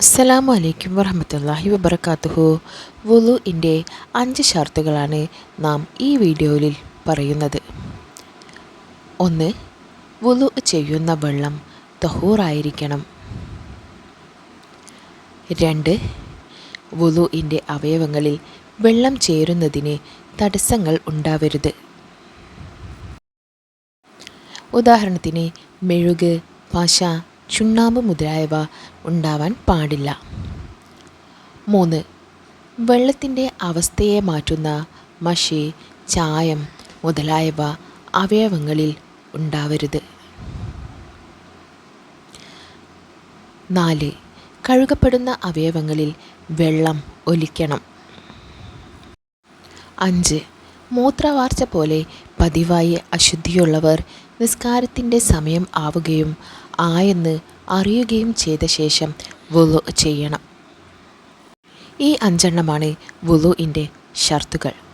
അസ്സലാമു അലൈക്കും വറഹമത്തല്ലാഹി വബർക്കാത്തുഹു വുലുവിന്റെ അഞ്ച് ഷർത്തുകളാണ് നാം ഈ വീഡിയോയിൽ പറയുന്നത്. ഒന്ന് വുലു ചെയ്യുന്ന വെള്ളം തഹൂറായിരിക്കണം. രണ്ട് വുലുവിന്റെ അവയവങ്ങളിൽ വെള്ളം ചേരുന്നതിന് തടസ്സങ്ങൾ ഉണ്ടാവരുത്. ഉദാഹരണത്തിന് മെഴുക് പശ ചുണ്ണാമ്പ് മുതലായവ ഉണ്ടാവാൻ പാടില്ല. മൂന്ന്. വെള്ളത്തിന്റെ അവസ്ഥയെ മാറ്റുന്ന മഷി ചായം മുതലായവ അവയവങ്ങളിൽ ഉണ്ടാവരുത്. നാല്. കഴുകപ്പെടുന്ന അവയവങ്ങളിൽ വെള്ളം ഒലിക്കണം. അഞ്ച്. മൂത്രവാർച്ച പോലെ പതിവായി അശുദ്ധിയുള്ളവർ നിസ്കാരത്തിന്റെ സമയം ആവുകയും ആയെന്ന് അറിയുകയും ചെയ്ത ശേഷം വുളു ചെയ്യണം. ഈ അഞ്ചെണ്ണമാണ് വുളുവിന്റെ ഷർത്തുകൾ.